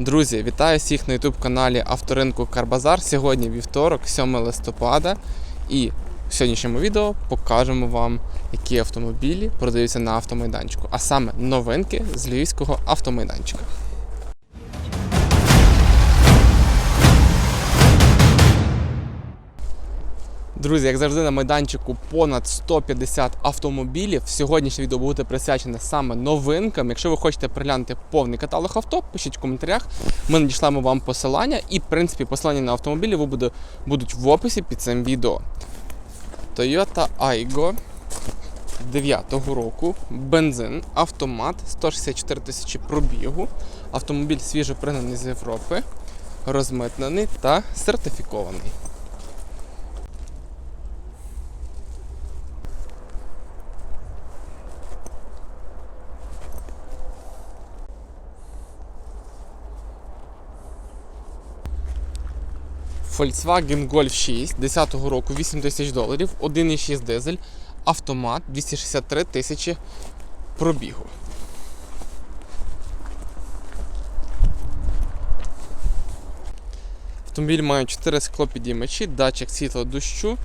Друзі, вітаю всіх на ютуб-каналі Авторинку Карбазар. Сьогодні вівторок, 7 листопада. І в сьогоднішньому відео покажемо вам, які автомобілі продаються на автомайданчику, а саме новинки з львівського автомайданчика. Друзі, як завжди, на майданчику понад 150 автомобілів. Сьогоднішнє відео буде присвячене саме новинкам. Якщо ви хочете переглянути повний каталог авто, пишіть в коментарях. Ми надішлемо вам посилання, і, в принципі, посилання на автомобілі будуть в описі під цим відео. Toyota Aygo 9 року, бензин, автомат, 164 тисячі пробігу. Автомобіль свіжо пригнаний з Європи, розмитнений та сертифікований. Volkswagen Golf 6 10 року 8 тисяч доларів, 1,6 дизель, автомат 263 тисячі пробігу. Автомобіль має 4 склопідіймачі, датчик світла дощу,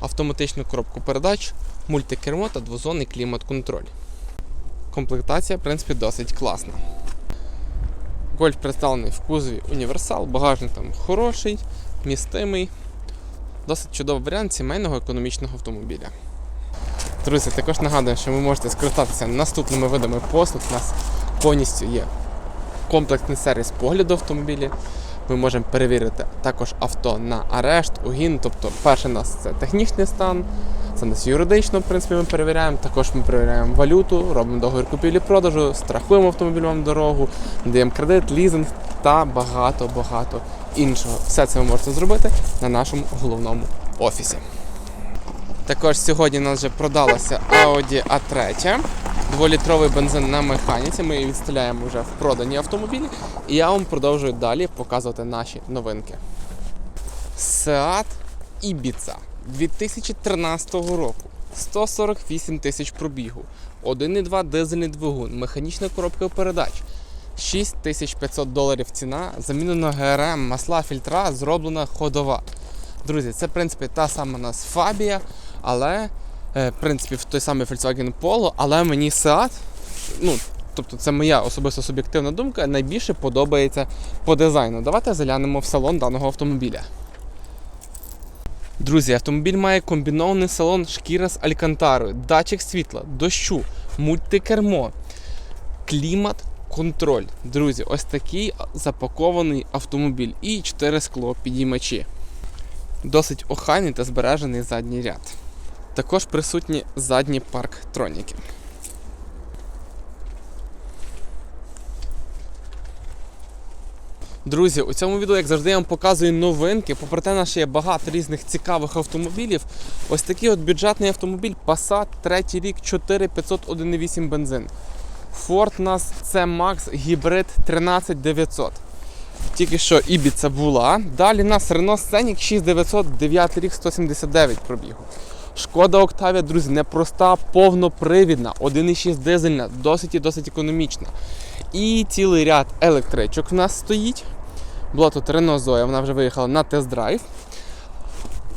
автоматичну коробку передач, мультикермо та двозонний клімат-контроль. Комплектація, в принципі, досить класна. Гольф представлений в кузові універсал, багажник там хороший, містимий. Досить чудовий варіант сімейного економічного автомобіля. Друзі, також нагадую, що ви можете скористатися наступними видами послуг. У нас повністю є комплексний сервіс погляду автомобілів. Ми можемо перевірити також авто на арешт, угін. Тобто, перше у нас це технічний стан, це нас юридично, в принципі, ми перевіряємо. Також ми перевіряємо валюту, робимо договір купівлі-продажу, страхуємо автомобіль вам дорогу, даємо кредит, лізинг та багато-багато іншого. Все це ви можете зробити на нашому головному офісі. Також сьогодні у нас вже продалася Audi A3, дволітровий бензин на механіці. Ми її відстріляємо вже в продані автомобілі. І я вам продовжую далі показувати наші новинки. Seat Ibiza 2013 року. 148 тисяч пробігу, 1,2 дизельний двигун, механічна коробка передач. 6500 доларів ціна, замінено ГРМ, масла, фільтра, зроблена ходова. Друзі, це в принципі та сама у нас Фабія, але е, в принципі той самий Volkswagen Polo, але мені Seat, ну, тобто це моя особисто суб'єктивна думка, найбільше подобається по дизайну. Давайте заглянемо в салон даного автомобіля. Друзі, автомобіль має комбінований салон шкіра з алькантарою, датчик світла, дощу, мультикермо, клімат, контроль. Друзі, ось такий запакований автомобіль і 4 скло підіймачі. Досить охайний та збережений задній ряд. Також присутні задні парктроніки. Друзі, у цьому відео, як завжди, я вам показую новинки. Попри те, наше є багато різних цікавих автомобілів. Ось такий от бюджетний автомобіль Passat, третій рік, 4500 1.8 бензин. Ford у нас це Max гібрид 13900. Тільки що Ібіца була. Далі у нас Renault Scenic 6900, 9 рік 179 пробігу. Шкода Octavia, друзі, непроста, повнопривідна, 1,6 дизельна, досить і досить економічна. І цілий ряд електричок в нас стоїть. Була тут Renault Zoe, вона вже виїхала на тест-драйв.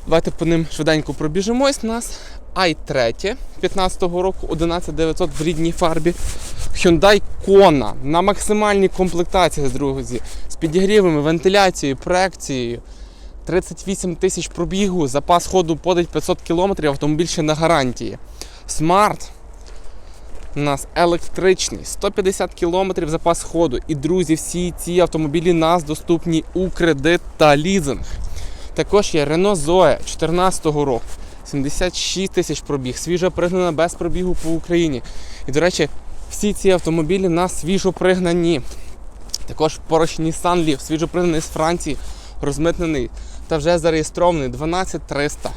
Давайте по ним швиденько пробіжимось. У нас i3 15-го року 11900 в рідній фарбі. Hyundai Kona на максимальній комплектації, друзі, з підігрівами, вентиляцією, проекцією. 38 тисяч пробігу, запас ходу подать 500 км, автомобіль ще на гарантії. Смарт у нас електричний, 150 км запас ходу. І, друзі, всі ці автомобілі нас доступні у кредит та лізинг. Також є Renault Zoe 2014 року. 76 тисяч пробіг, свіжо пригнана без пробігу по Україні. І, до речі, всі ці автомобілі в нас свіжо пригнані. Також Porsche Nissan Leaf, свіжо пригнаний з Франції, розмитнений та вже зареєстрований 12300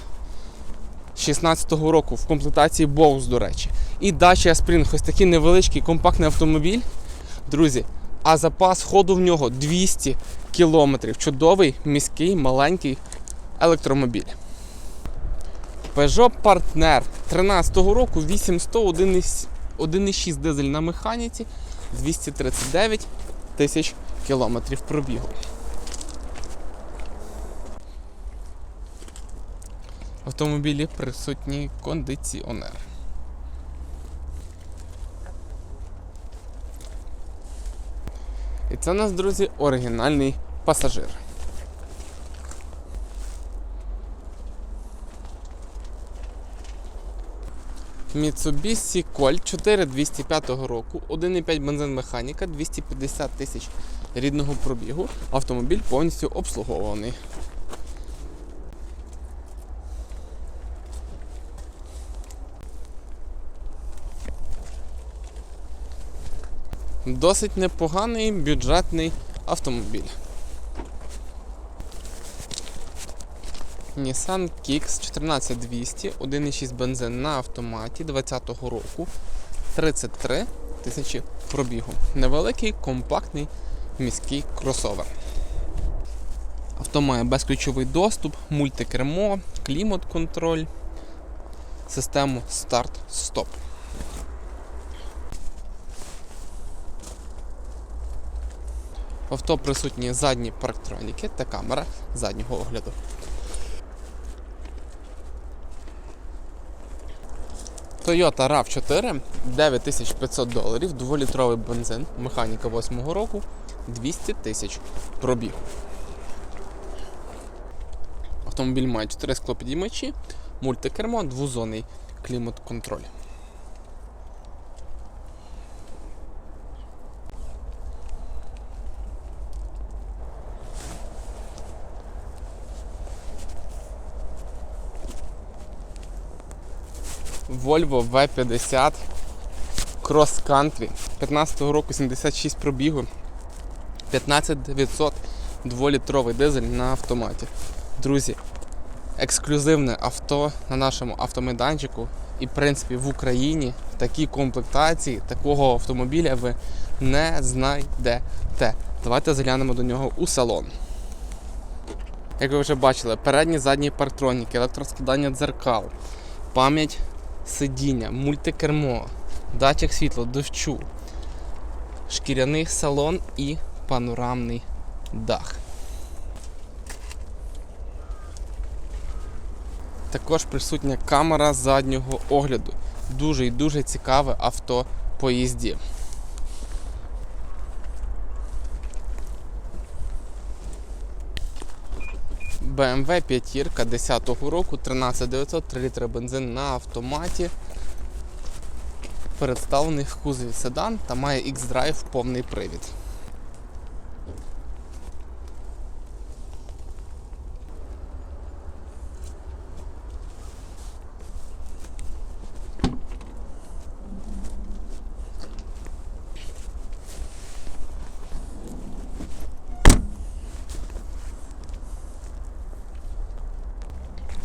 16-го року в комплектації Bose, до речі. І Dacia Spring, ось такий невеличкий компактний автомобіль. Друзі, а запас ходу в нього 200 кілометрів. Чудовий, міський, маленький електромобіль. Peugeot Partner 13-го року 800 1,6 дизель на механіці, 239 тисяч кілометрів пробігу. В автомобілі присутній кондиціонер. І це у нас, друзі, оригінальний пасажир. Mitsubishi Colt 4 205 року, 1,5 бензин механіка, 250 тисяч рідного пробігу. Автомобіль повністю обслугований. Досить непоганий бюджетний автомобіль. Nissan Kicks 14200, 1,6 бензин на автоматі 2020 року, 33 тисячі пробігу. Невеликий, компактний міський кросовер. Авто має безключовий доступ, мультикермо, клімат-контроль, систему старт-стоп. Авто присутні задні парктроніки та камера заднього огляду. Toyota RAV4 9500 доларів, 2-літровий бензин, механіка 8-го року, 200 тисяч пробігу. Автомобіль має 4 склопідіймачі, мультикермо, двозонний клімат-контроль. Volvo V50 Cross Country 15 року 76 пробігу, 15900 2-літровий дизель на автоматі. Друзі, ексклюзивне авто на нашому автомайданчику і, в принципі, в Україні такі комплектації такого автомобіля ви не знайдете. Давайте заглянемо до нього у салон. Як ви вже бачили, передні задні парктроніки, електроскладання дзеркал, пам'ять сидіння, мультикермо, датчик світла, дощу, шкіряний салон і панорамний дах. Також присутня камера заднього огляду. Дуже і дуже цікаве авто по їзді. BMW 5 10 року, 13900, 3 літри бензин на автоматі. Представлений в кузові седан та має X-Drive повний привід.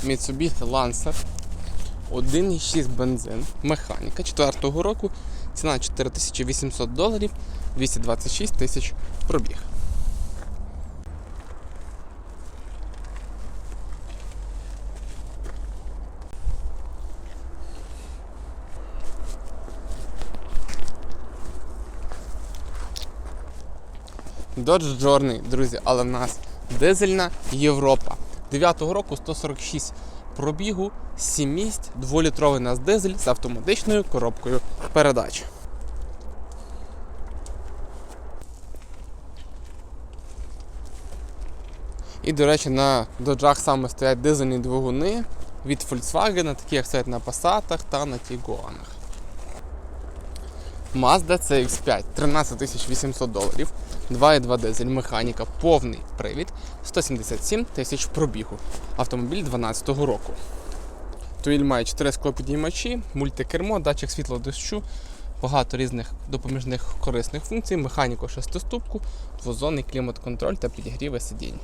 Mitsubishi Lancer 1,6 бензин, механіка 4-го року, ціна 4800 доларів, 226 тисяч пробіг. Dodge Journey, друзі, але в нас дизельна Європа. 9-го року 146 пробігу, 7 місць, 2-літровий нас дизель з автоматичною коробкою передач. І, до речі, на доджах саме стоять дизельні двигуни від Volkswagen, такі як стоять на Passat та на Tiguanах. Mazda CX5 13 800 доларів, 2,2 дизель, механіка, повний привід, 177 тисяч пробігу. Автомобіль 2012 року. Туїль має 4 склопідіймачі, мультикермо, датчик світло дощу, багато різних допоміжних корисних функцій, механіку шестиступку, двозонний клімат-контроль та підігріве сидінь.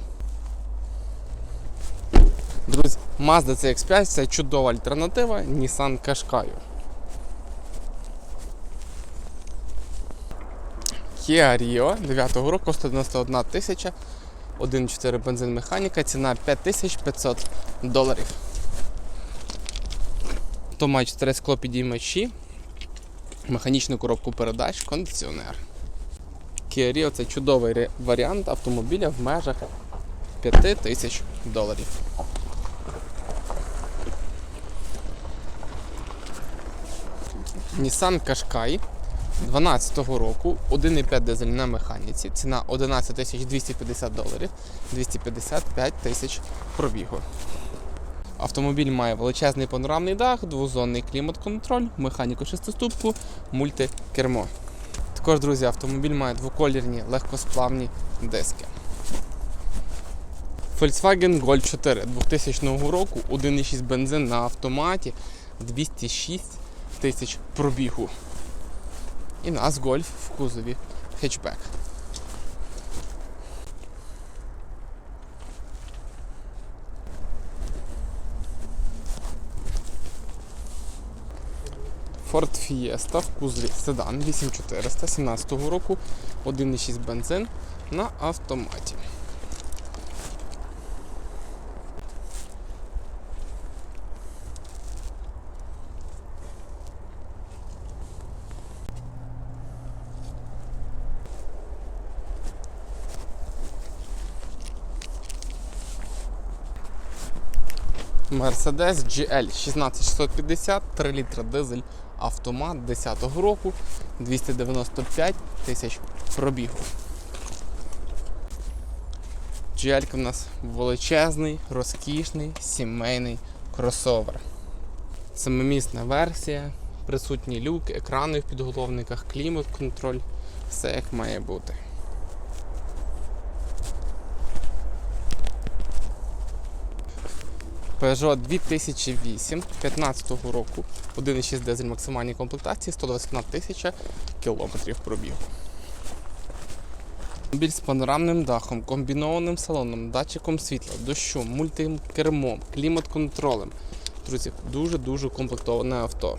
Друзі, Mazda CX5 це чудова альтернатива Nissan Qashqai. Kia Rio 9 року 191 тисяча, 1,4 бензин механіка, ціна 5500 доларів. То має 4 скло підіймачі, механічну коробку передач, кондиціонер. Kia Rio це чудовий варіант автомобіля в межах 5 тисяч доларів. Nissan Qashqai 12 року, 1,5 дизель на механіці, ціна 11 тисяч 250 доларів, 255 тисяч пробігу. Автомобіль має величезний панорамний дах, двозонний клімат-контроль, механіку шестиступку, мультикермо. Також, друзі, автомобіль має двоколірні легкосплавні диски. Volkswagen Golf 4 2000 року, 1,6 бензин на автоматі, 206 тисяч пробігу. І нас гольф в кузові хетчбек. Ford Fiesta в кузові седан 8400 17 року, 1,6 бензин на автоматі. Mercedes GL 16650, 3 літра дизель автомат 10-го року, 295 тисяч пробігу. GL у нас величезний, розкішний, сімейний кросовер. Семимісна версія, присутні люки, екрани в підголовниках, клімат-контроль, все як має бути. Peugeot 2008 15 року, 1,6 дизель максимальній комплектації, 121 тисяча кілометрів пробігу. Автомобіль з панорамним дахом, комбінованим салоном, датчиком світла, дощу, мультикермом, клімат-контролем. Друзі, дуже-дуже комплектоване авто.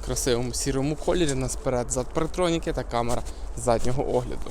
В красивому сірому кольорі нас сперед зад парктроніки та камера заднього огляду.